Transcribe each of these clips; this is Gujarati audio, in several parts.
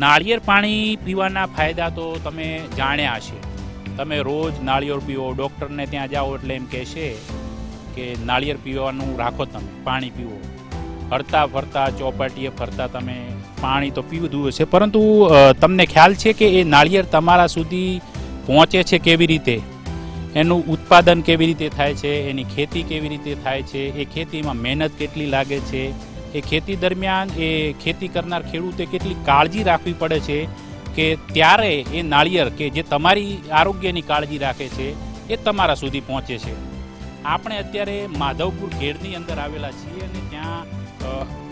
નાળિયેર પાણી પીવાના ફાયદા તો તમે જાણ્યા હશે. તમે રોજ નાળિયેર પીવો, ડૉક્ટરને ત્યાં જાઓ એટલે એમ કહેશે કે નાળિયેર પીવાનું રાખો તમે, પાણી પીવો. ફરતા ફરતા, ચોપાટીએ ફરતા તમે પાણી તો પીવું હશે. પરંતુ તમને ખ્યાલ છે કે એ નાળિયેર તમારા સુધી પહોંચે છે કેવી રીતે? એનું ઉત્પાદન કેવી રીતે થાય છે? એની ખેતી કેવી રીતે થાય છે? એ ખેતીમાં મહેનત કેટલી લાગે છે? એ ખેતી દરમિયાન એ ખેતી કરનાર ખેડૂતે કેટલી કાળજી રાખવી પડે છે કે ત્યારે એ નાળિયેર કે જે તમારી આરોગ્યની કાળજી રાખે છે એ તમારા સુધી પહોંચે છે. આપણે અત્યારે માધવપુર ઘેરની અંદર આવેલા છીએ અને ત્યાં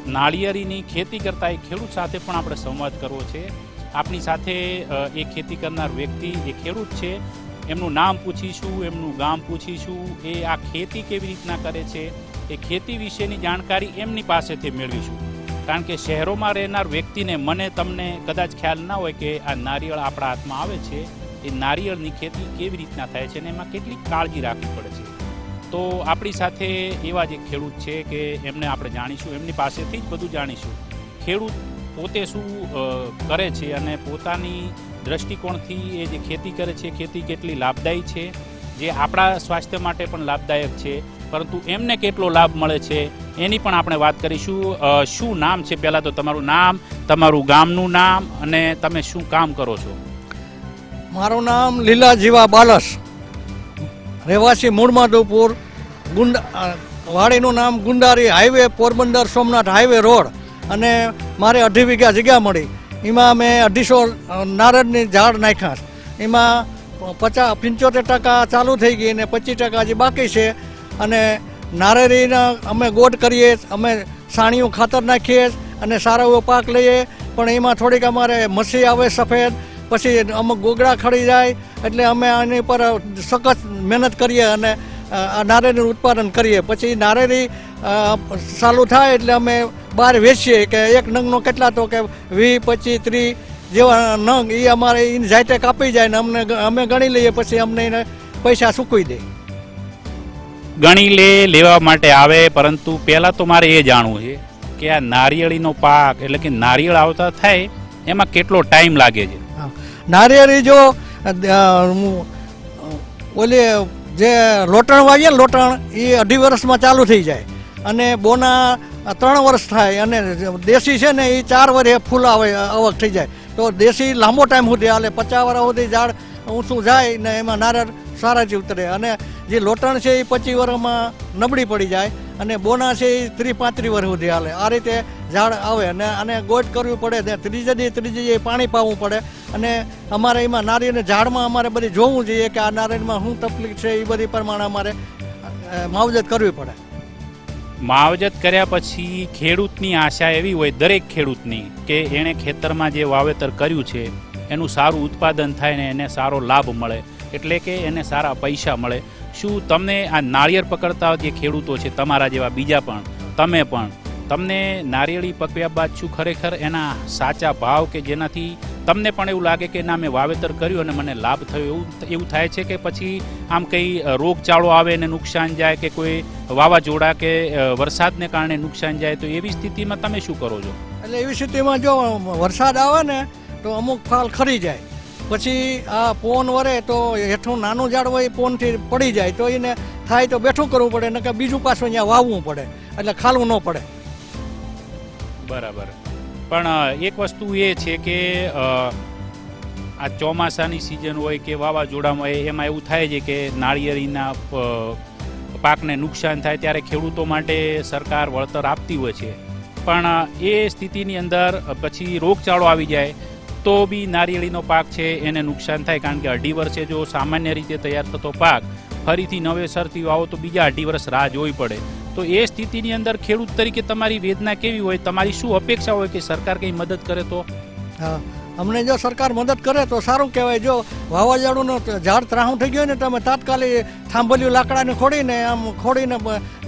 નાળિયેરીની ખેતી કરતા એ ખેડૂત સાથે પણ આપણે સંવાદ કરવો છે. આપણી સાથે એ ખેતી કરનાર વ્યક્તિ, એ ખેડૂત છે. એમનું નામ પૂછીશું, એમનું ગામ પૂછીશું, એ આ ખેતી કેવી રીતના કરે છે? એ ખેતી વિશેની જાણકારી એમની પાસેથી મેળવીશું. કારણ કે શહેરોમાં રહેનાર વ્યક્તિને મને તમને કદાચ ખ્યાલ ના હોય કે આ નારિયેળ આપણા હાથમાં આવે છે, એ નારિયેળની ખેતી કેવી રીતના થાય છે અને એમાં કેટલી કાળજી રાખવી પડે છે. તો આપણી સાથે એવા જ ખેડૂત છે કે એમને આપણે જાણીશું, એમની પાસેથી જ બધું જાણીશું. ખેડૂત પોતે શું કરે છે અને પોતાની દ્રષ્ટિકોણથી એ જે ખેતી કરે છે, ખેતી કેટલી લાભદાયી છે, જે આપણા સ્વાસ્થ્ય માટે પણ લાભદાયક છે પરંતુ એમને કેટલો લાભ મળે છે એની પણ આપણે વાત કરીશું. શું નામ છે? પહેલાં તો તમારું નામ, તમારું ગામનું નામ અને તમે શું કામ કરો છો? મારું નામ લીલા જીવા બાલસ. રહેવાસી મૂળમાધવપુર ગુંડ વાડીનું નામ ગુંડારી highway, Porbandar Somnath highway road અને મારે અઢી વીઘા જગ્યા મળી. એમાં મેં અઢીસો નારદની ઝાડ નાખ્યા એમાં પચાસ, પંચોતેર ટકા ચાલુ થઈ ગઈ અને પચીસ ટકા જે બાકી છે. અને નારેરીના અમે ગોટ કરીએ, અમે સાણીયું ખાતર નાખીએ અને સારો એવો પાક લઈએ. પણ એમાં થોડીક અમારે મસી આવે સફેદ, પછી અમુક ગોગડા ખડી જાય, એટલે અમે આની પર સખત મહેનત કરીએ અને આ નારેરીનું ઉત્પાદન કરીએ. પછી નારેરી ચાલુ થાય એટલે અમે બહાર વેચીએ કે એક નંગનો કેટલા તો કે વીસ પચીસ, ત્રીસ જેવા નંગ એ અમારે એની જાતે કાપી જાય ને અમને અમે ગણી લઈએ, પછી અમને એને પૈસા સૂકવી દે. ગણી લે, લેવા માટે આવે, પરંતુ પહેલાં તો મારે એ જાણવું છે કે આ નારિયેળીનો પાક, એટલે કે નારિયેળ આવતા થાય, એમાં કેટલો ટાઈમ લાગે છે? નારિયેળી જો ઓલી જે લોટણ વાવીએ લોટણ, એ અઢી વર્ષમાં ચાલુ થઈ જાય. અને બોના ત્રણ વર્ષ થાય, અને દેશી છે ને એ ચાર વર્ષે ફૂલ આવે આવક થઈ જાય. તો દેશી લાંબો ટાઈમ સુધી હાલે પચાસ વર્ષ સુધી ઝાડ ઊંચું જાય ને એમાં નારિયેળ સારા જ ઉતરે. અને જે લોટણ છે એ પચીસ વર્ષમાં નબળી પડી જાય અને બોના છે એ ત્રી પાંત્રી વર્ષ સુધી હાલે. આ રીતે ઝાડ આવે અને આને ગોટ કરવી પડે ને ત્રીજે દી ત્રીજે દી પાણી પાવું પડે અને અમારે એમાં નારિયેળ ઝાડમાં અમારે બધી જોવું જોઈએ કે આ નારિયેળમાં શું તકલીફ છે એ બધી પ્રમાણે અમારે માવજત કરવી પડે. માવજત કર્યા પછી ખેડૂતની આશા એવી હોય, દરેક ખેડૂતની, કે એણે ખેતરમાં જે વાવેતર કર્યું છે, એનું સારું ઉત્પાદન થાય ને એને સારો લાભ મળે. એટલે કે એને સારા પૈસા મળે. શું તમને આ નાળિયેર પકડતા જે ખેડૂતો છે તમારા જેવા બીજા પણ, તમે પણ, તમને નારિયેળી પકવ્યા બાદ શું ખરેખર એના સાચા ભાવ કે જેનાથી તમને પણ એવું લાગે કે ના, મેં વાવેતર કર્યું અને મને લાભ થયો એવું એવું થાય છે કે પછી આમ કંઈ રોગચાળો આવે ને નુકસાન જાય કે કોઈ વાવાઝોડા કે વરસાદને કારણે નુકસાન જાય તો એવી સ્થિતિમાં તમે શું કરો છો? એટલે એવી સ્થિતિમાં જો વરસાદ આવે ને તો અમુક ફાલ ખરી જાય. પછી આ પોન વરે તો હેઠું નાનું ઝાડ હોય એ પોનથી પડી જાય, તો એને થાય તો બેઠું કરવું પડે, નકર બીજું પાછું અહીંયા વાવવું પડે, એટલે ખાલવું ન પડે. બરાબર. પણ એક વસ્તુ એ છે કે આ ચોમાસાની સિઝન હોય કે વાવાઝોડામાં હોય એમાં એવું થાય છે કે નાળિયેરીના પાકને નુકસાન થાય ત્યારે ખેડૂતો માટે સરકાર વળતર આપતી હોય છે. પણ એ સ્થિતિની અંદર પછી રોગચાળો આવી જાય તો બી નારિયેળીનો પાક છે, એને નુકસાન થાય કારણ કે અઢી વર્ષે જો સામાન્ય રીતે તૈયાર થતો પાક ફરીથી નવેસરથી વાવો તો બીજા અઢી વર્ષ રાહ જોવી પડે. તો એ સ્થિતિની અંદર ખેડૂત તરીકે તમારી વેદના કેવી હોય? તમારી શું અપેક્ષા હોય કે સરકાર કંઈ મદદ કરે તો? હા, અમને જો સરકાર મદદ કરે તો સારું કહેવાય. જો વાવાઝોડુંનો ઝાડ ત્રાહું થઈ ગયું ને તો અમે તાત્કાલિક થાંભલ્યું લાકડાને ખોડીને આમ ખોડીને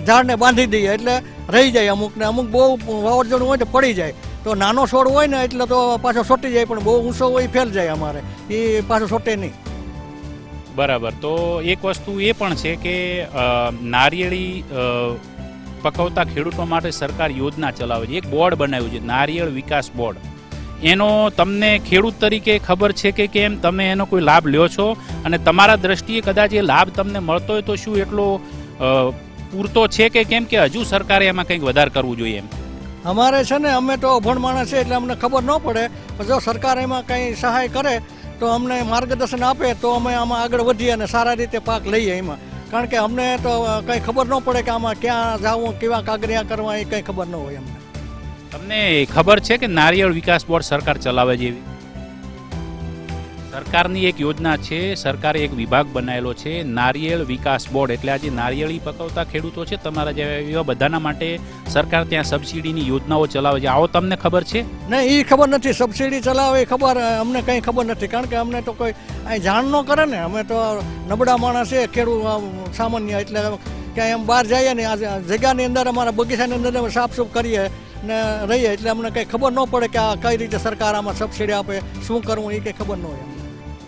ઝાડને બાંધી દઈએ. એટલે રહી જાય અમુક ને અમુક બહુ વાવાઝોડું હોય તો પડી જાય. તો નાનો છોડ હોય ને એટલે તો પાછો છોટી જાય, પણ બહુ ઊંચો હોય ફેલ જાય અમારે. એ પાછો છોટે નહીં. બરાબર. તો એક વસ્તુ એ પણ છે કે નારિયેળી પકવતા ખેડૂતો માટે સરકાર યોજના ચલાવે છે. એક બોર્ડ બનાવ્યું છે, નારિયેળ વિકાસ બોર્ડ. એનો તમને ખેડૂત તરીકે ખબર છે કે કેમ? તમે એનો કોઈ લાભ લ્યો છો? અને તમારા દ્રષ્ટિએ કદાચ એ લાભ તમને મળતો હોય તો શું એટલો પૂરતો છે કે કેમ કે હજુ સરકારે એમાં કંઈક વધારે કરવું જોઈએ એમ? અમારે છે ને, અમે તો અભણ માણસ છે એટલે અમને ખબર ન પડે. પણ જો સરકાર એમાં કંઈ સહાય કરે, તો અમને માર્ગદર્શન આપે, તો અમે આમાં આગળ વધીએ અને સારા રીતે પાક લઈએ એમાં. કારણ કે અમને તો કંઈ ખબર ન પડે કે આમાં ક્યાં જવું, કેવા કાગરિયા કરવા, એ કંઈ ખબર ન હોય અમને. તમને ખબર છે કે નારિયેળ વિકાસ બોર્ડ સરકાર ચલાવે એવી? સરકારની એક યોજના છે, સરકારે એક વિભાગ બનાવેલો છે, નારિયેળ વિકાસ બોર્ડ. એટલે આજે નારિયેળી પકવતા ખેડૂતો છે, તમારા જેવા એવા બધાના માટે સરકાર ત્યાં સબસિડીની યોજનાઓ ચલાવે છે. આવો તમને ખબર છે? નહીં એ ખબર નથી. સબસિડી ચલાવે એ ખબર, અમને કંઈ ખબર નથી. કારણ કે અમને તો કોઈ અહીં જાણ ન કરે ને. અમે તો નબળા માણસ છે, ખેડૂત સામાન્ય. એટલે ક્યાંય એમ બહાર જઈએ ને, આ જગ્યાની અંદર, અમારા બગીચાની અંદર અમે સાફસૂફ કરીએ ને રહીએ. એટલે અમને કંઈ ખબર ન પડે કે આ કઈ રીતે સરકાર આમાં સબસિડી આપે, શું કરવું એ કંઈ ખબર ન હોય.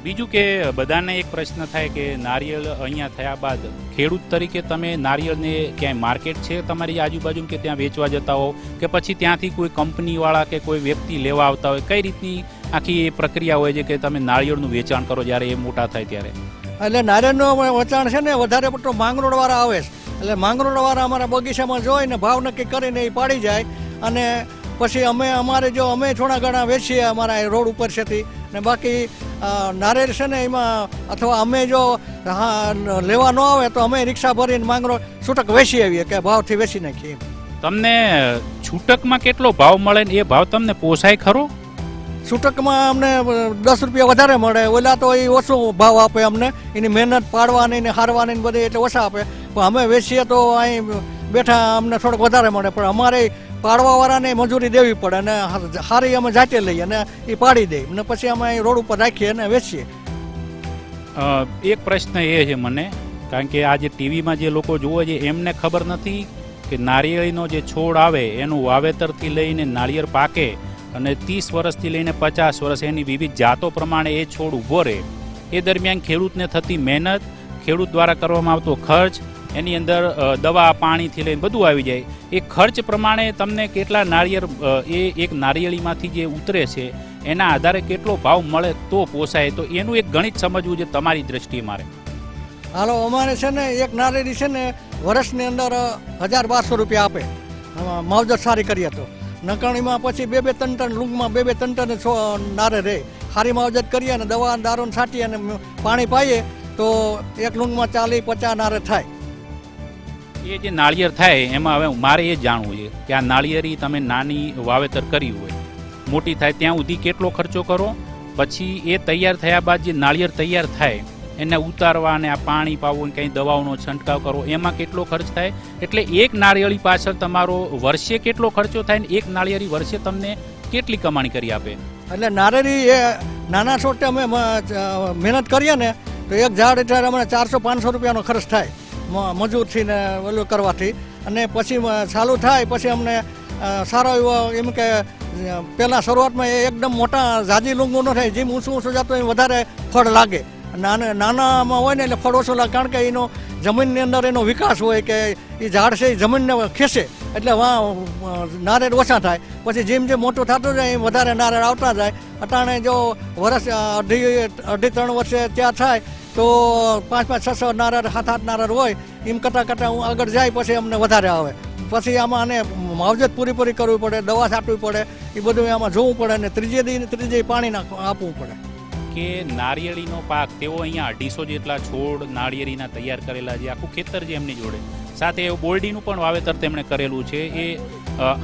બીજું કે બધાને એક પ્રશ્ન થાય કે નારિયેળ અહીંયા થયા બાદ ખેડૂત તરીકે તમે નારિયેળને ક્યાંય માર્કેટ છે તમારી આજુબાજુ કે ત્યાં વેચવા જતા હો? કે પછી ત્યાંથી કોઈ કંપનીવાળા કે કોઈ વ્યક્તિ લેવા આવતા હોય? કઈ રીતની આખી એ પ્રક્રિયા હોય છે કે તમે નારિયેળનું વેચાણ કરો જ્યારે એ મોટા થાય ત્યારે? એટલે નારિયેળનું વેચાણ છે ને, વધારે પડતો માંગરોળવાળા આવે છે. એટલે માંગરોળવાળા અમારા બગીચામાં જોઈને ભાવ નક્કી કરીને એ પાડી જાય. અને પછી અમે, અમારે જો અમે થોડા ઘણા વેચીએ અમારા રોડ ઉપર છેથી ને બાકી નારેલ છે ને એમાં અથવા અમે જો હા, લેવા ન આવે તો અમે રિક્ષા ભરીને માંગરો છૂટક વેચી આવીએ કે ભાવથી વેચી નાખીએ. તમને છૂટકમાં કેટલો ભાવ મળે ને એ ભાવ તમને પોસાય ખરો? છૂટકમાં અમને દસ રૂપિયા વધારે મળે. ઓલા તો એ ઓછો ભાવ આપે અમને. એની મહેનત પાડવાની ને હારવાની ને બધી એટલે ઓછા આપે. પણ અમે વેચીએ તો અહીં બેઠા અમને થોડોક વધારે મળે. પણ અમારે પાડવાવાળાને મજૂરી દેવી પડે અને સારી અમે જાતે લઈએ અને એ પાડી દઈએ અને પછી અમે એ રોડ ઉપર રાખીએ અને વેચીએ. એક પ્રશ્ન એ છે મને, કારણ કે આ જે ટીવીમાં જે લોકો જુએ છે, એમને ખબર નથી કે નારિયેળીનો જે છોડ આવે, એનું વાવેતરથી લઈને નાળિયેર પાકે અને ત્રીસ વર્ષથી લઈને પચાસ વર્ષ એની વિવિધ જાતો પ્રમાણે એ છોડ ઊભો રહે. એ દરમિયાન ખેડૂતને થતી મહેનત, ખેડૂત દ્વારા કરવામાં આવતો ખર્ચ એની અંદર દવા, પાણીથી લઈને બધું આવી જાય. એ ખર્ચ પ્રમાણે તમને કેટલા નાળિયેર એ એક નારિયેળીમાંથી જે ઉતરે છે, એના આધારે કેટલો ભાવ મળે તો પોસાય. તો એનું એક ગણિત સમજવું છે તમારી દ્રષ્ટિએ મારે. હાલો, અમારે છે ને એક નારિયેળી છે ને વર્ષની અંદર હજાર બારસો રૂપિયા આપે. માવજત સારી કરીએ તો. નકરણીમાં પછી બે બે ત્રણ ત્રણ લૂંગમાં બે બે ત્રણ ત્રણ નારે રહે સારી માવજત કરીએ અને દવા, દારૂને છાંટીએ અને પાણી પાઈએ તો એક લૂંગમાં ચાલી પચાસ નારે થાય. એ જે નાળિયેર થાય, એમાં હવે મારે એ જાણવું છે કે આ નાળિયેરી તમે નાની વાવેતર કરી હોય, મોટી થાય ત્યાં સુધી કેટલો ખર્ચો કરો? પછી એ તૈયાર થયા બાદ જે નાળિયેર તૈયાર થાય, એને ઉતારવા અને આ પાણી પાવું કંઈ દવાઓનો છંટકાવ કરવો, એમાં કેટલો ખર્ચ થાય? એટલે એક નાળિયેરી પાછળ તમારો વર્ષે કેટલો ખર્ચો થાય ને એક નાળિયેરી વર્ષે તમને કેટલી કમાણી કરી આપે? એટલે નાળિયેરી એ નાના છોટે અમે મહેનત કરીએ ને, તો એક ઝાડ એટલે અમને ચારસો પાંચસો રૂપિયાનો ખર્ચ થાય. મજૂરથી ને ઓલું કરવાથી. અને પછી ચાલુ થાય, પછી અમને સારો એવો એમ કે પહેલાં શરૂઆતમાં એ એકદમ મોટા ઝાજી લૂંગું ન થાય, જેમ ઊંચું ઊંચું જતું એમ વધારે ફળ લાગે. નાના, નાનામાં હોય ને એટલે ફળ ઓછું લાગે, કારણ કે એનો જમીનની અંદર એનો વિકાસ હોય કે એ ઝાડ છે એ જમીનને ખેંચે. એટલે વા નારેળ ઓછા થાય. પછી જેમ જેમ મોટું થતું જાય, એમ વધારે નારેળ આવતા જાય. અટાણે જો વર્ષ અઢી અઢી, ત્રણ વર્ષે ત્યાં થાય તો પાંચ પાંચ છ છ નારળ સાત આઠ નારળ હોય, એમ કરતાં કરતાં હું આગળ જાય પછી અમને વધારે આવે. પછી આમાં આને માવજત પૂરી પૂરી કરવી પડે, દવા છાંટવી પડે, એ બધું આમાં જોવું પડે અને ત્રીજે દી ત્રીજે પાણી નાખ આપવું પડે. કે નારિયેળીનો પાક, તેઓ અહીંયા અઢીસો જેટલા છોડ નાળિયેરીના તૈયાર કરેલા છે, આખું ખેતર છે એમની જોડે. સાથે બોરડીનું પણ વાવેતર તેમણે કરેલું છે, એ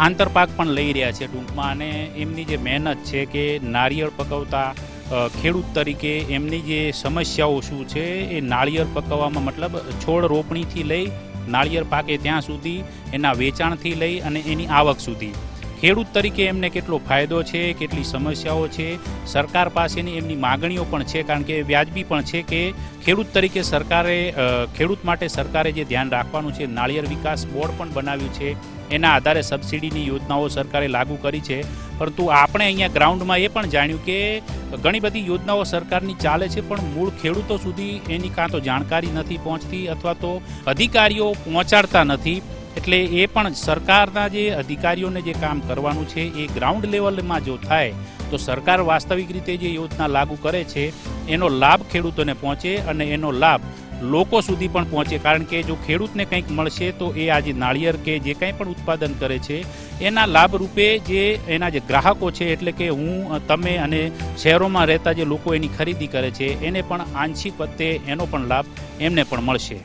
આંતરપાક પણ લઈ રહ્યા છે ટૂંકમાં, અને એમની જે મહેનત છે કે નારિયેળ પકવતા ખેડૂત તરીકે એમની જે સમસ્યાઓ શું છે એ નાળિયેર પકવવામાં મતલબ છોડ રોપણીથી લઈ નાળિયેર પાકે ત્યાં સુધી, એના વેચાણથી લઈ અને એની આવક સુધી. ખેડૂત તરીકે એમને કેટલો ફાયદો છે, કેટલી સમસ્યાઓ છે, સરકાર પાસેની એમની માગણીઓ પણ છે, કારણ કે વ્યાજબી પણ છે કે ખેડૂત તરીકે સરકારે ખેડૂત માટે સરકારે જે ધ્યાન રાખવાનું છે, નાળિયેર વિકાસ બોર્ડ પણ બનાવ્યું છે એના આધારે સબસિડીની યોજનાઓ સરકારે લાગુ કરી છે. પરંતુ આપણે અહીંયા ગ્રાઉન્ડમાં એ પણ જાણ્યું કે ઘણી બધી યોજનાઓ સરકારની ચાલે છે, પણ મૂળ ખેડૂતો સુધી એની કાં તો જાણકારી નથી પહોંચતી અથવા તો અધિકારીઓ પહોંચાડતા નથી. એટલે એ પણ સરકારના જે અધિકારીઓને જે કામ કરવાનું છે, એ ગ્રાઉન્ડ લેવલમાં જો થાય, તો સરકાર વાસ્તવિક રીતે જે યોજના લાગુ કરે છે, એનો લાભ ખેડૂતોને પહોંચે અને એનો લાભ લોકો સુધી પણ પહોંચે. કારણ કે જો ખેડૂતને કંઈક મળશે તો એ આજે નાળિયેર કે જે કંઈ પણ ઉત્પાદન કરે છે, એના લાભ રૂપે જે એના જે ગ્રાહકો છે, એટલે કે હું, તમે અને શહેરોમાં રહેતા જે લોકો એની ખરીદી કરે છે, એને પણ આંશિક વખતે એનો પણ લાભ એમને પણ મળશે.